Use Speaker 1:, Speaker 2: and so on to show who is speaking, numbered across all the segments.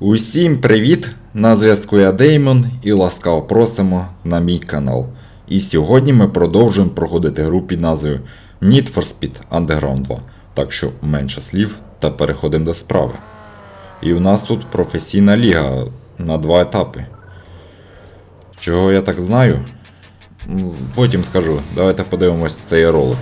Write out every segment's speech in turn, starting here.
Speaker 1: Усім привіт! На зв'язку я Деймон і ласкаво просимо на мій канал. І сьогодні ми продовжуємо проходити гру під назвою Need for Speed Underground 2. Так що менше слів та переходимо до справи. І у нас тут професійна ліга на два етапи. Чого я так знаю? Потім скажу. Давайте подивимось цей ролик.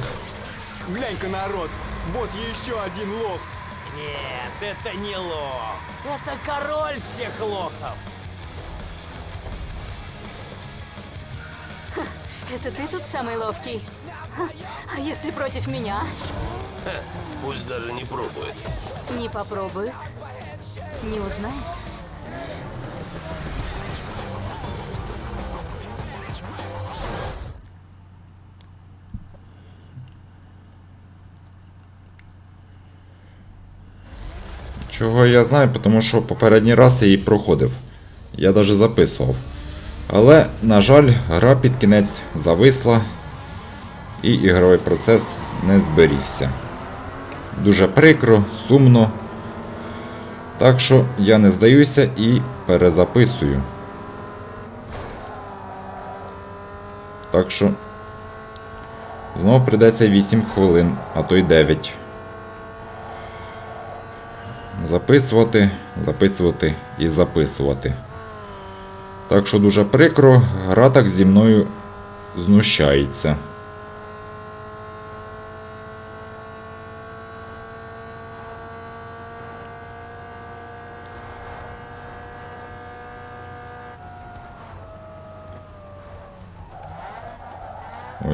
Speaker 2: Глянь-ка, народ, вот еще один лох.
Speaker 3: Нет, это не лох. Это король всех лохов.
Speaker 4: Это ты тут самый ловкий? Ха, А если против меня?
Speaker 3: Пусть даже не пробует.
Speaker 4: Не попробует, не узнает.
Speaker 1: Чого я знаю, тому що попередній раз я її проходив. Я навіть записував. Але, на жаль, гра під кінець зависла і ігровий процес не зберігся. Дуже прикро, сумно. Так що я не здаюся і перезаписую. Так що знову прийдеться 8 хвилин, а то й 9 записувати, записувати і записувати. Так що дуже прикро, гра так зі мною знущається.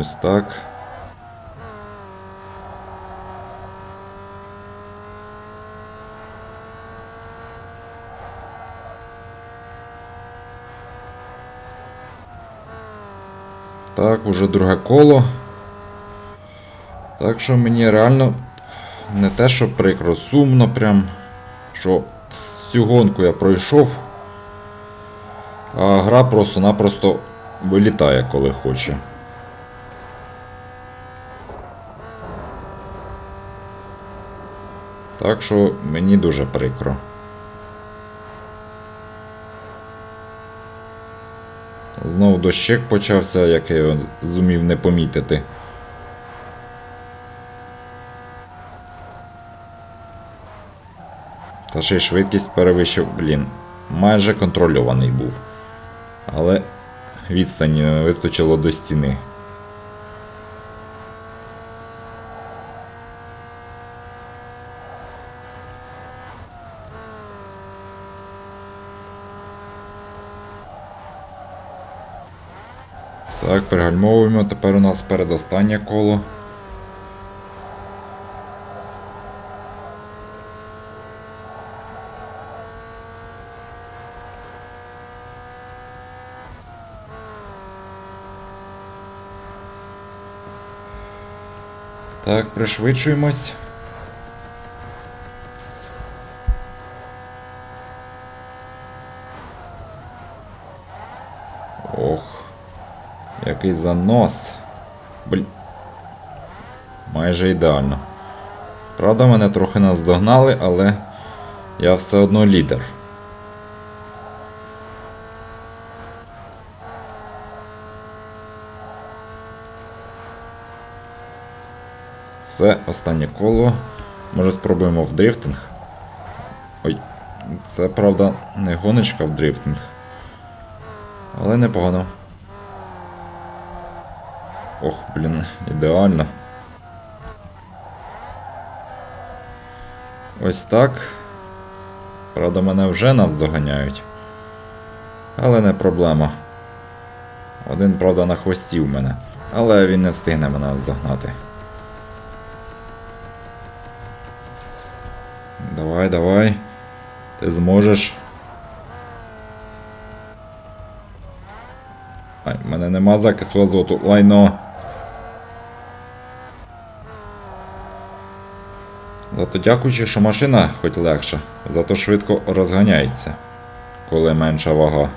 Speaker 1: Ось так. Так, уже друге коло. Так що мені реально не те, що прикро, сумно прям, що всю гонку я пройшов, а гра просто-напросто вилітає, коли хоче. Так що мені дуже прикро. Знову дощик почався, як я його зумів не помітити. Та ще й швидкість перевищив, блін, майже контрольований був. Але відстані вистачило до стіни. Так, перегальмовуємо. Тепер у нас передостаннє коло. Так, пришвидшуємось. Ох. Який занос. Блін. Майже ідеально. Правда, мене трохи наздогнали, але я все одно лідер. Все, останнє коло. Може спробуємо в дрифтинг. Ой, це правда не гоночка в дрифтинг. Але непогано. Ох, блін, ідеально. Ось так. Правда, мене вже навздоганяють. Але не проблема. Один, правда, на хвості в мене. Але він не встигне мене наздогнати. Давай, давай. Ти зможеш. Ай, в мене нема закису азоту. Лайно. Зато дякуючи, що машина хоч легша, зато швидко розганяється, коли менша вага.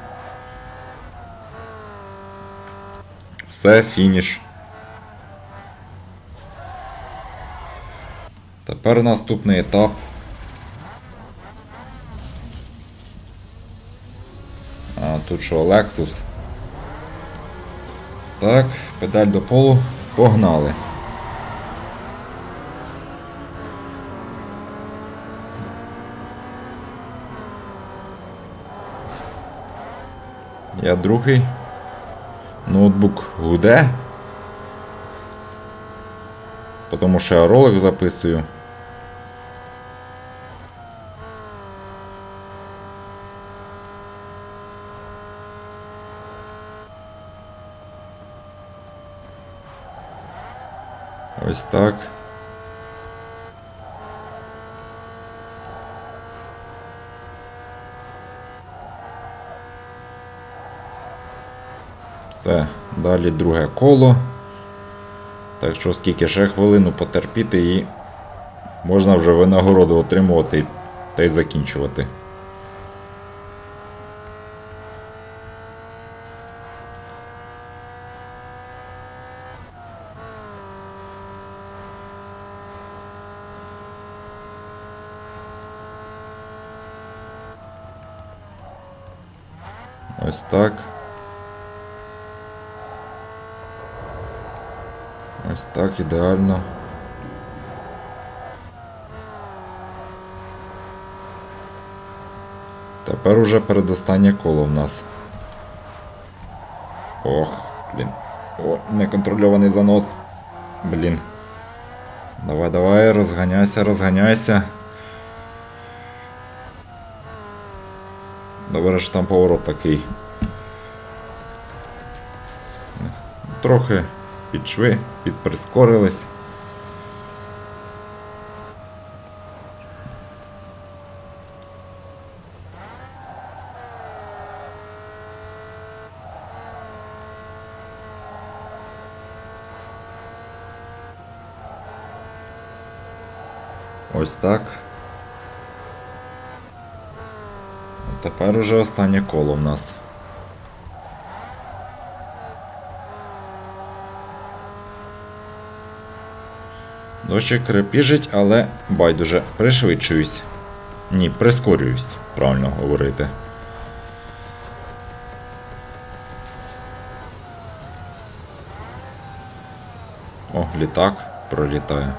Speaker 1: Все, фініш. Тепер наступний етап А тут що, Lexus. Так, педаль до полу. Погнали. Я другий. Ноутбук гуде. Тому що я ролик записую. Ось так. Все, далі друге коло. Так що скільки ще хвилину потерпіти і можна вже винагороду отримувати та й закінчувати. Ось так. Ось так, ідеально. Тепер уже передостаннє коло в нас. Ох, блін. О, неконтрольований занос. Блін. Давай, давай, розганяйся, розганяйся. Добре, що там поворот такий. Трохи підшви, підприскорились. Ось так. Тепер уже останнє коло в нас. Дощик крепіжить, але байдуже пришвидшуюсь. Ні, прискорююсь, правильно говорити. О, літак пролітає.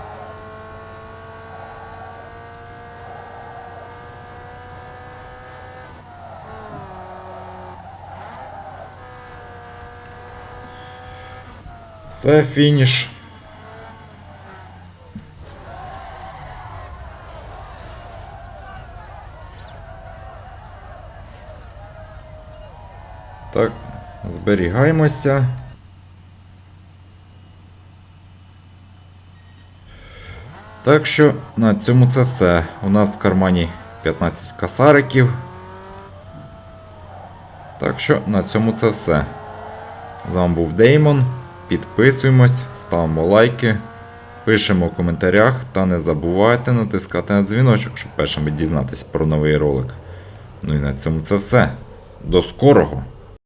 Speaker 1: Все, фініш. Так, зберігаємося. Так що на цьому це все. У нас в кармані 15 касариків. Так що на цьому це все. З вами був Деймон. Підписуємось, ставимо лайки, пишемо в коментарях та не забувайте натискати на дзвіночок, щоб першими дізнатися про новий ролик. Ну і на цьому це все. До скорого!